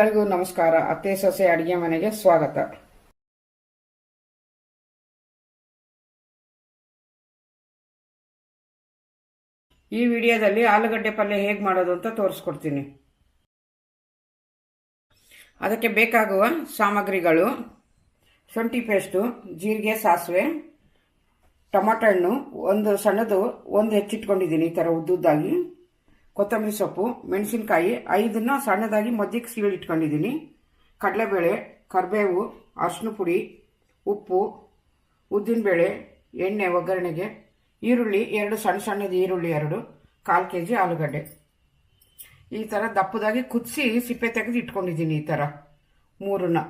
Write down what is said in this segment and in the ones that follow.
ಎಲ್ಲರಿಗೂ ನಮಸ್ಕಾರ. ಅತ್ತೆ, ಸೊಸೆ, ಅಡಿಗೆ ಮನೆಗೆ ಸ್ವಾಗತ. ಈ ವಿಡಿಯೋದಲ್ಲಿ ಆಲೂಗಡ್ಡೆ ಪಲ್ಯ ಹೇಗೆ ಮಾಡೋದು ಅಂತ ತೋರಿಸ್ಕೊಡ್ತೀನಿ. ಅದಕ್ಕೆ ಬೇಕಾಗುವ ಸಾಮಗ್ರಿಗಳು, ಶುಂಠಿ ಪೇಸ್ಟು, ಜೀರಿಗೆ, ಸಾಸಿವೆ, ಟೊಮಾಟೊ ಹಣ್ಣು, ಒಂದು ಸಣ್ಣದು, ಒಂದು ಹೆಚ್ಚಿಟ್ಕೊಂಡಿದ್ದೀನಿ ಈ ಥರ ಉದ್ದುದ್ದಾಗಿ. ಕೊತ್ತಂಬರಿ ಸೊಪ್ಪು, ಮೆಣಸಿನ್ಕಾಯಿ, ಐದನ್ನ ಸಣ್ಣದಾಗಿ ಮಧ್ಯಕ್ಕೆ ಸೀಳು ಇಟ್ಕೊಂಡಿದ್ದೀನಿ. ಕಡಲೆಬೇಳೆ, ಕರಿಬೇವು ಅರಿಶಿನ ಪುಡಿ, ಉಪ್ಪು, ಉದ್ದಿನಬೇಳೆ, ಎಣ್ಣೆ ಒಗ್ಗರಣೆಗೆ, ಈರುಳ್ಳಿ ಎರಡು, ಸಣ್ಣ ಸಣ್ಣದು ಈರುಳ್ಳಿ ಎರಡು, ಕಾಲು ಕೆ ಜಿ ಆಲೂಗಡ್ಡೆ. ಈ ಥರ ದಪ್ಪದಾಗಿ ಕುದಿಸಿ ಸಿಪ್ಪೆ ತೆಗೆದು ಇಟ್ಕೊಂಡಿದ್ದೀನಿ ಈ ಥರ ಮೂರನ್ನ.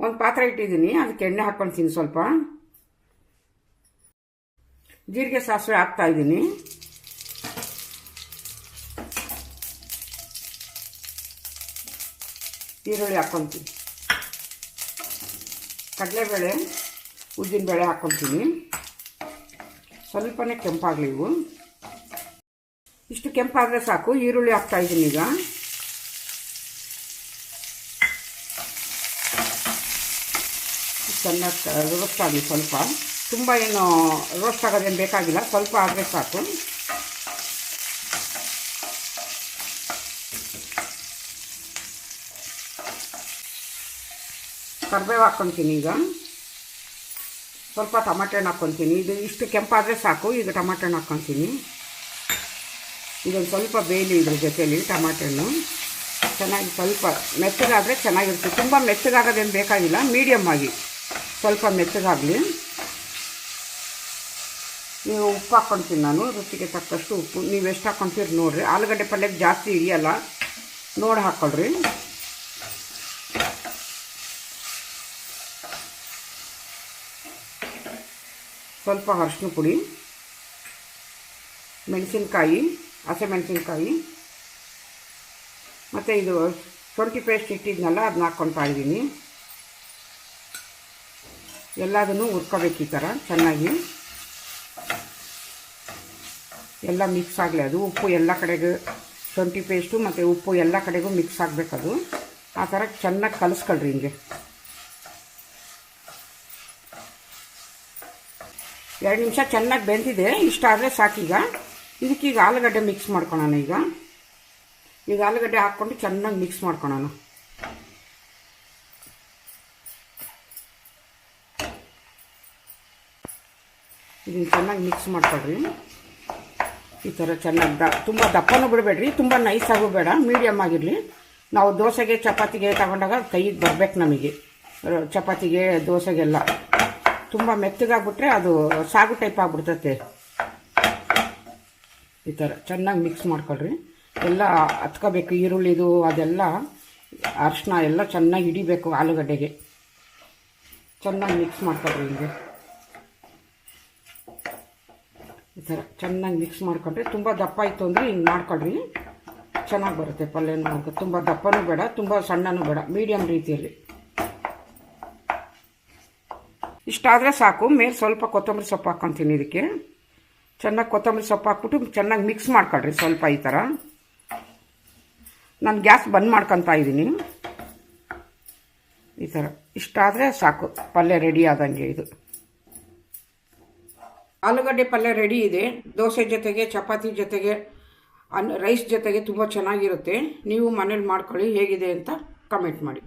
ಒಂದು ಪಾತ್ರೆ ಇಟ್ಟಿದ್ದೀನಿ, ಅದಕ್ಕೆ ಎಣ್ಣೆ ಹಾಕ್ಕೊಳ್ತೀನಿ ಸ್ವಲ್ಪ. ಜೀರಿಗೆ ಸಾಸಿವೆ ಹಾಕ್ತಾ ಇದ್ದೀನಿ. ಈರುಳ್ಳಿ ಹಾಕ್ಕೊತೀನಿ ಕಡಲೆಬೇಳೆ ಉದ್ದಿನಬೇಳೆ ಹಾಕ್ಕೊತೀನಿ ಸ್ವಲ್ಪನೇ ಕೆಂಪಾಗಲಿ ಇವು. ಇಷ್ಟು ಕೆಂಪಾದರೆ ಸಾಕು. ಈರುಳ್ಳಿ ಹಾಕ್ತಾ ಇದ್ದೀನಿ ಈಗ. ಚೆನ್ನಾಗಿ ರೋಸ್ಟ್ ಆಗಲಿ ಸ್ವಲ್ಪ. ತುಂಬ ಏನು ರೋಸ್ಟ್ ಆಗೋದೇನು ಬೇಕಾಗಿಲ್ಲ. ಸ್ವಲ್ಪ ಆದರೆ ಸಾಕು. ಕರ್ಬೇವು ಹಾಕ್ಕೊತೀನಿ ಈಗ. ಸ್ವಲ್ಪ ಟಮಾಟೆ ಹಣ್ಣು ಹಾಕ್ಕೊತೀನಿ ಇದು ಇಷ್ಟು ಕೆಂಪಾದರೆ ಸಾಕು, ಈಗ ಟಮಾಟೆ ಹಣ್ಣು ಹಾಕ್ಕೊತೀನಿ ಇದೊಂದು ಸ್ವಲ್ಪ ಬೇಯಲಿ ಇದ್ರ ಜೊತೆಯಲ್ಲಿ ಹಣ್ಣು ಚೆನ್ನಾಗಿ ಸ್ವಲ್ಪ ಮೆತ್ತಗಾದರೆ ಚೆನ್ನಾಗಿರುತ್ತೆ. ತುಂಬ ಮೆತ್ತಗಾಗೋದೇನು ಬೇಕಾಗಿಲ್ಲ ಮೀಡಿಯಮ್ ಆಗಿ. ಸ್ವಲ್ಪ ಮೆತ್ತಗಾಗಲಿ. ನೀವು ಉಪ್ಪು ಹಾಕ್ಕೊಳ್ತೀನಿ ನಾನು, ರುಚಿಗೆ ತಕ್ಕಷ್ಟು ಉಪ್ಪು. ನೀವು ಎಷ್ಟು ಹಾಕ್ಕೊಳ್ತೀರಿ ನೋಡಿರಿ. ಆಲೂಗಡ್ಡೆ ಪಲ್ಯಕ್ಕೆ ಜಾಸ್ತಿ ಇರಿಯಲ್ಲ ನೋಡಿ ಹಾಕ್ಕೊಳ್ರಿ ಸ್ವಲ್ಪ ಅರಶಿನ ಪುಡಿ, ಮೆಣಸಿನ್ಕಾಯಿ ಹಸಿಮೆಣಸಿನ್ಕಾಯಿ ಮತ್ತು ಇದು ಶುಂಠಿ ಪೇಸ್ಟ್ ಇಟ್ಟಿದ್ನಲ್ಲ ಅದನ್ನ ಹಾಕ್ಕೊತಾ ಇದ್ದೀನಿ. ಎಲ್ಲದನ್ನು ಹುರ್ಕೋಬೇಕು ಈ ಥರ, ಚೆನ್ನಾಗಿ. ಎಲ್ಲ ಮಿಕ್ಸ್ ಆಗಲಿ, ಅದು ಉಪ್ಪು ಎಲ್ಲ ಕಡೆಗೂ, ಶುಂಠಿ ಪೇಸ್ಟು ಮತ್ತು ಉಪ್ಪು ಎಲ್ಲ ಕಡೆಗೂ ಮಿಕ್ಸ್ ಆಗಬೇಕದು ಆ ಥರ ಚೆನ್ನಾಗಿ ಕಲಿಸ್ಕೊಳ್ರಿ ಹಿಂಗೆ. ಎರಡು ನಿಮಿಷ ಚೆನ್ನಾಗಿ ಬೆಂದಿದೆ ಇಷ್ಟಾದರೆ ಸಾಕೀಗ ಈಗ. ಆಲೂಗಡ್ಡೆ ಮಿಕ್ಸ್ ಮಾಡ್ಕೊಳೋಣ ಈಗ. ಈಗ ಆಲೂಗಡ್ಡೆ ಹಾಕ್ಕೊಂಡು ಚೆನ್ನಾಗಿ ಮಿಕ್ಸ್ ಮಾಡ್ಕೊಳೋಣ. ಇದನ್ನು ಚೆನ್ನಾಗಿ ಮಿಕ್ಸ್ ಮಾಡ್ಕೊಳ್ರಿ. ಈ ಥರ ಚೆನ್ನಾಗಿ ದ, ತುಂಬ ದಪ್ಪನೂ ಬಿಡಬೇಡ್ರಿ, ತುಂಬ ನೈಸಾಗೂ ಬೇಡ ಮೀಡಿಯಮ್ ಆಗಿರಲಿ. ನಾವು ದೋಸೆಗೆ, ಚಪಾತಿಗೆ ತಗೊಂಡಾಗ ಕೈಗೆ ಬರಬೇಕು ನಮಗೆ. ಚಪಾತಿಗೆ, ದೋಸೆಗೆಲ್ಲ. ತುಂಬ ಮೆತ್ತಗಾಗ್ಬಿಟ್ರೆ ಅದು ಸಾಗು ಟೈಪ್ ಆಗ್ಬಿಡ್ತೈತೆ. ಈ ಥರ ಚೆನ್ನಾಗಿ ಮಿಕ್ಸ್ ಮಾಡ್ಕೊಳ್ರಿ. ಎಲ್ಲ ಹತ್ಕೋಬೇಕು, ಈರುಳ್ಳಿದು ಅದೆಲ್ಲ ಅರಿಶಿನ ಎಲ್ಲ ಚೆನ್ನಾಗಿ ಹಿಡಿಬೇಕು ಆಲೂಗಡ್ಡೆಗೆ. ಚೆನ್ನಾಗಿ ಮಿಕ್ಸ್ ಮಾಡ್ಕೊಳ್ರಿ ಹಿಂಗೆ. ಈ ಥರ ಚೆನ್ನಾಗಿ ಮಿಕ್ಸ್ ಮಾಡ್ಕೊಂಡ್ರೆ ತುಂಬ ದಪ್ಪ ಇತ್ತು ಅಂದರೆ ಹಿಂಗೆ ಮಾಡ್ಕೊಳ್ರಿ. ಚೆನ್ನಾಗಿ ಬರುತ್ತೆ ಪಲ್ಯನೂ. ತುಂಬ ದಪ್ಪನೂ ಬೇಡ, ತುಂಬ ಸಣ್ಣನೂ ಬೇಡ ಮೀಡಿಯಮ್ ರೀತಿಯಲ್ಲಿ. ಇಷ್ಟಾದರೆ ಸಾಕು. ಮೇಲೆ ಸ್ವಲ್ಪ ಕೊತ್ತಂಬರಿ ಸೊಪ್ಪು ಹಾಕ್ಕೊತೀನಿ ಇದಕ್ಕೆ. ಚೆನ್ನಾಗಿ ಕೊತ್ತಂಬರಿ ಸೊಪ್ಪು ಹಾಕ್ಬಿಟ್ಟು ಚೆನ್ನಾಗಿ ಮಿಕ್ಸ್ ಮಾಡ್ಕೊಳ್ರಿ ಸ್ವಲ್ಪ ಈ ಥರ ನಾನು ಗ್ಯಾಸ್ ಬಂದ್ ಮಾಡ್ಕೊತಾ ಇದ್ದೀನಿ ಈ ಥರ ಇಷ್ಟಾದರೆ ಸಾಕು. ಪಲ್ಯ ರೆಡಿ ಆದಂಗೆ ಇದು. ಆಲೂಗಡ್ಡೆ ಪಲ್ಯ ರೆಡಿ ಇದೆ. ದೋಸೆ ಜೊತೆಗೆ, ಚಪಾತಿ ಜೊತೆಗೆ, ಅನ್ನ ರೈಸ್ ಜೊತೆಗೆ ತುಂಬ ಚೆನ್ನಾಗಿರುತ್ತೆ. ನೀವು ಮನೇಲಿ ಮಾಡ್ಕೊಳ್ಳಿ, ಹೇಗಿದೆ ಅಂತ ಕಮೆಂಟ್ ಮಾಡಿ.